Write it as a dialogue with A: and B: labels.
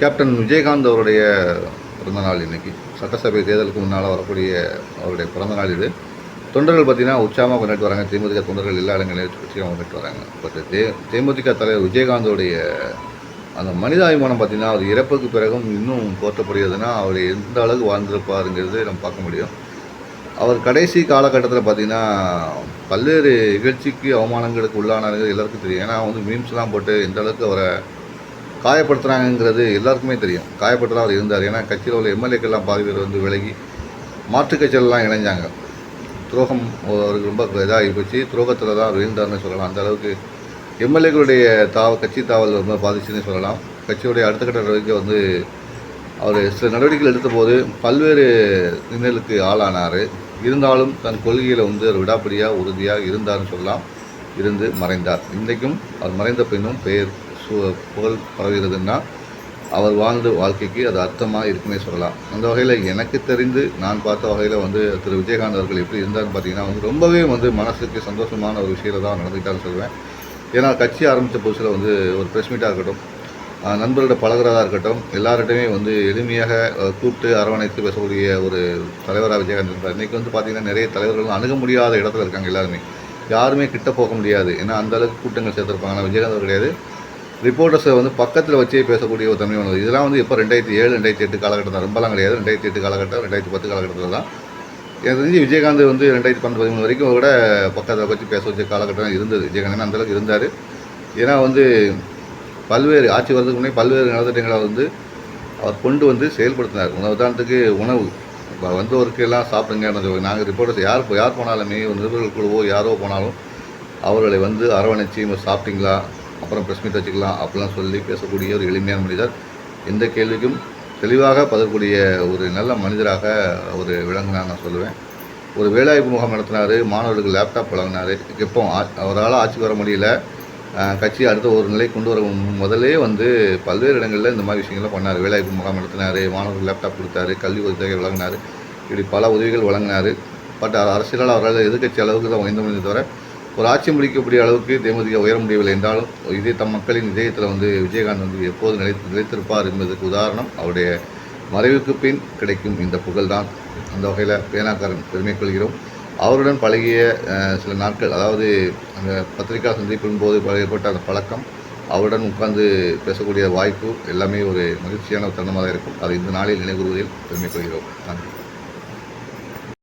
A: Captain Vijayakanth அவருடைய பிறந்தநாள் இன்னைக்கு. சட்டசபை தேர்தலுக்கு முன்னால் வரக்கூடிய அவருடைய பிறந்தநாள் இது. தொண்டர்கள் பார்த்திங்கன்னா உற்சாகமாக கொண்டாடி வராங்க. தேமுதிக தொண்டர்கள் எல்லா இடங்களையும் உற்சாகமாக கொண்டாடி வராங்க. பட் தே தேமுதிக தலைவர் விஜயகாந்தோடைய அந்த மனிதாபிமானம் பார்த்தீங்கன்னா அவர் இறப்புக்கு பிறகும் இன்னும் போற்றப்படுகிறதுனா அவர் எந்த அளவுக்கு வாழ்ந்திருப்பாருங்கிறது நம்ம பார்க்க முடியும். அவர் கடைசி காலகட்டத்தில் பார்த்திங்கன்னா பல்வேறு நிகழ்ச்சிக்கு அவமானங்களுக்கு உள்ளானாருங்கிறது எல்லாருக்கும் தெரியும். ஏன்னா வந்து மீம்ஸ்லாம் போட்டு எந்த அளவுக்கு அவரை காயப்படுத்துகிறாங்கங்கிறது எல்லாருக்குமே தெரியும். காயப்பட்டு அவர் இருந்தார். ஏன்னா கட்சியில் உள்ள எம்எல்ஏக்கெல்லாம் பாதி பேர் வந்து விலகி மாற்றுக் கட்சியிலலாம் இணைஞ்சாங்க. துரோகம் அவருக்கு ரொம்ப இதாகி போச்சு. துரோகத்தில் தான் அவர் வீழ்ந்தார்னு சொல்லலாம். அந்த அளவுக்கு எம்எல்ஏக்களுடைய தாவ கட்சி தாவல் ரொம்ப பாதிச்சுன்னு சொல்லலாம். கட்சியுடைய அடுத்த கட்ட நடவடிக்கை வந்து அவர் சில நடவடிக்கைகள் எடுத்தபோது பல்வேறு இன்னலுக்கு ஆளானார். இருந்தாலும் தன் கொள்கையில் வந்து அவர் விடாப்பிடியாக உறுதியாக இருந்தார்னு சொல்லலாம். இருந்து மறைந்தார். இன்றைக்கும் அவர் மறைந்த பின்னும் பெயர் புகழ் பரவுகிறதுன்னா அவர் வாழ்ந்த வாழ்க்கைக்கு அது அர்த்தமாக இருக்குன்னே சொல்லலாம். அந்த வகையில் எனக்கு தெரிந்து நான் பார்த்த வகையில் வந்து திரு விஜயகாந்த் அவர்கள் எப்படி இருந்தார்னு பார்த்தீங்கன்னா வந்து ரொம்பவே வந்து மனசுக்கு சந்தோஷமான ஒரு விஷயத்தை தான் நடந்துக்கிட்டான்னு சொல்லுவேன். ஏன்னா கட்சி ஆரம்பித்த புதுசில் வந்து ஒரு ப்ரெஸ் மீட்டாக இருக்கட்டும் நண்பர்களோட பழகிறதா இருக்கட்டும் எல்லார்கிட்டையுமே வந்து எளிமையாக கூப்பிட்டு அரவணைத்து பேசக்கூடிய ஒரு தலைவராக விஜயகாந்த் இருந்தார். இன்றைக்கி வந்து பார்த்திங்கன்னா நிறைய தலைவர்கள் அணுக முடியாத இடத்துல இருக்காங்க எல்லாருமே. யாருமே கிட்ட போக முடியாது. ஏன்னா அந்த அளவுக்கு கூட்டங்கள் சேர்த்துருப்பாங்க. ஆனால் விஜயகாந்த் கிடையாது. ரிப்போர்ட்டர்ஸை வந்து பக்கத்தில் வச்சே பேசக்கூடிய ஒரு தன்மை வந்தது இதெல்லாம் வந்து இப்போ ரெண்டாயிரத்தி ஏழு ரெண்டாயிரத்தி எட்டு காலகட்டம் தான் ரொம்பலாம் கிடையாது. ரெண்டாயிரத்தி எட்டு காலகட்டம் ரெண்டாயிரத்தி பத்து காலகட்டத்தில் தான் எனக்கு தெரிஞ்சு விஜயகாந்த் வந்து ரெண்டாயிரத்தி பன்னெண்டு பதிமூணு வரைக்கும் கூட பக்கத்தில் வச்சு பேச வச்ச காலகட்டம் இருந்தது. விஜயகாந்த் அந்தளவுக்கு இருந்தார். ஏன்னா வந்து பல்வேறு ஆட்சி வரதுக்கு முன்னே பல்வேறு நலத்திட்டங்களை வந்து அவர் கொண்டு வந்து செயல்படுத்தினார். உணவு உதாரணத்துக்கு உணவு. இப்போ வந்தவருக்கு எல்லாம் சாப்பிடுங்க நாங்கள் ரிப்போர்ட்டர்ஸ் யார் யார் போனாலுமே ஒரு நிருபர்கள் குழுவோ யாரோ போனாலும் அவர்களை வந்து அரவணைச்சி சாப்பிட்டீங்களா? அப்புறம் ப்ரெஸ் மீட் வச்சுக்கலாம் அப்படிலாம் சொல்லி பேசக்கூடிய ஒரு எளிமையான மனிதர். எந்த கேள்விக்கும் தெளிவாக பதிலக்கூடிய ஒரு நல்ல மனிதராக ஒரு விளங்கினார் நான் சொல்லுவேன். ஒரு வேலைவாய்ப்பு முகாம் நடத்தினார் மாணவர்களுக்கு லேப்டாப் வழங்கினார். எப்போ அவரால் ஆட்சி வர முடியல. கட்சி அடுத்த ஒரு நிலை கொண்டு வர முதலே வந்து பல்வேறு இடங்களில் இந்த மாதிரி விஷயங்கள்லாம் பண்ணார். வேலைவாய்ப்பு முகாம் நடத்தினார் மாணவர்களுக்கு லேப்டாப் கொடுத்தாரு கல்வி உதவித்தொகை வழங்கினார். இப்படி பல உதவிகள் வழங்கினார். பட் அரசியலால் அவரால் எதிர்க்கட்சி அளவுக்கு தான் உயர்ந்த முடிஞ்ச தவிர ஒரு ஆட்சி முடிக்கக்கூடிய அளவுக்கு தேமுதிக உயர முடியவில்லை என்றாலும் இதே தம் மக்களின் இதயத்தில் வந்து விஜயகாந்த் வந்து எப்போது நிலை நிலைத்திருப்பார் என்பதற்கு உதாரணம் அவருடைய மறைவுக்கு பின் கிடைக்கும் இந்த புகழ்தான். அந்த வகையில் பேனாக்காரன் பெருமை கொள்கிறோம் அவருடன் பழகிய சில நாட்கள் அதாவது அந்த பத்திரிகா சந்திப்பின் போது பழகப்பட்ட அந்த பழக்கம் அவருடன் உட்கார்ந்து பேசக்கூடிய வாய்ப்பு எல்லாமே ஒரு மகிழ்ச்சியான தருணமாக இருக்கும். அதை இந்த நாளில் நினைவுறுவதில் பெருமை கொள்கிறோம் நன்றி.